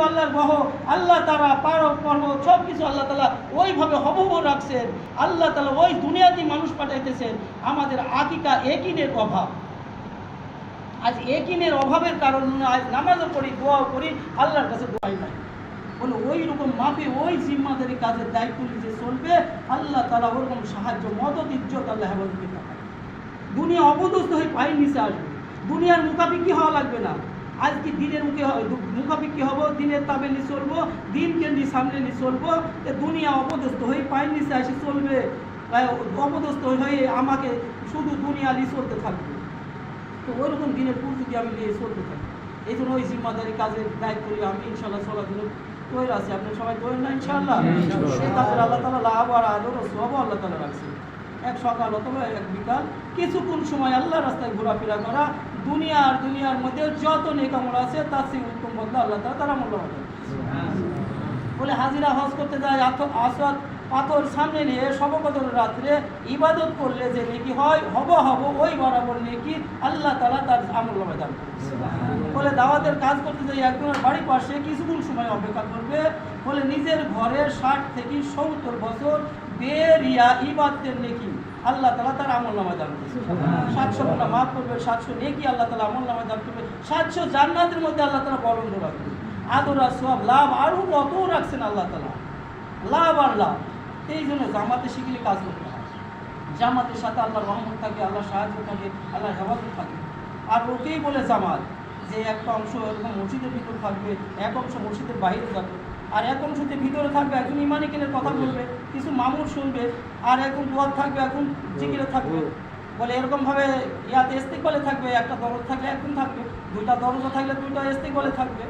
আল্লাহর গ্রহ আল্লাহ তারা সব কিছু আল্লাহ তালা ওইভাবে হবহ রাখছেন। আল্লাহ তালা ওই দুনিয়াতেই মানুষ পাঠাইতেছেন। আমাদের আকিকা একিনের অভাব। আজ একিনের অভাবের কারণে আজ নামাজও পড়ি, দোয়াও করি, আল্লাহর কাছে দোয়াই নাই। বলে ওই রকম মাপে ওই জিম্মাদারি কাজের দায়িত্ব নিজে চলবে, আল্লাহ তালা ওরকম সাহায্য, মদত, ইজ্জত আল্লাহ দুনিয়া অবদস্ত হয়ে পায়ের নিচে আসবে। দুনিয়ার মুখাপিকি হওয়া লাগবে না। আজকে দিনের মুখে দু- হব দিনের তাবে নিয়ে চলবো দিনকে নিয়ে সামনে নিয়ে চলবো দুনিয়া অপদস্থ হয়ে পায়ের নিচে আসে চলবে অপদস্থ হয়ে আমাকে শুধু দুনিয়া নিয়ে চলতে থাকবে। তো ওইরকম দিনের প্রস্তুতি আমি নিয়ে চলতে থাকি। এই জন্য ওই জিম্মাদারি কাজের দায়িত্ব নিয়ে আমি ইনশাল্লাহ চলার জন্য তৈরি আছি। আপনি সবাই তৈরি না ইনশাল্লাহ। আল্লাহ তালা লাভ আর আদর সব আল্লাহ তালা রাখছে এক সকাল অথবা এক বিকাল কিছুক্ষণ সময় আল্লাহ রাস্তায় ঘোরাফেরা করা দুনিয়া আর দুনিয়ার মধ্যে যত নেকামল আছে তার সেই উত্তম বদলা আল্লাহ তারা তারা হবে বলে হাজিরা হজ করতে যায় আসত পাথর সামনে নিয়ে শবকদর রাত্রে ইবাদত করলে যে নেকি হয় হব হব ওই বরাবর নেকি আল্লাহ তালা তার আমল নামে দান বলে দাওয়াতের কাজ করতে যাই একজনের বাড়ির পাশে কিছুক্ষণ সময় অপেক্ষা করবে বলে নিজের ঘরের ষাট থেকে সত্তর বছর বেরিয়া ইবাদতের নেকি আল্লাহ তালা তার আমল নামে দান করবে। সাতশো গুণা মাফ করবে সাতশো নেকি আল্লাহ তালা আমল নামে দান করবে সাতশো জান্নাতের মধ্যে আল্লাহ তালা বরণ রাখবে আদরা সব লাভ আরও কত রাখছেন আল্লাহ তালা লাভ আর লাভ। এই জন্য জামাতে শিখলে কাজ করতে হয়। জামাতের সাথে আল্লাহর রহমত থাকে আল্লাহ সাহায্য থাকে, আল্লাহর হেফাজত থাকে। আর ওকেই বলে জামাত যে একটা অংশ এরকম মসজিদের ভিতর থাকবে, এক অংশ মসজিদের বাইরে যাবে। আর এক অংশতে ভিতরে থাকবে, একজন ইমানিকেনের কথা বলবে, কিছু মামুর শুনবে, আর এখন দোয়ার থাকবে, এখন জিকিরে থাকবে। বলে এরকমভাবে ইয়াতে ইস্তেকবালে থাকবে, একটা দরজ থাকলে একজন থাকবে, দুইটা দরজা থাকলে দুইটা ইস্তেকবালে থাকবে।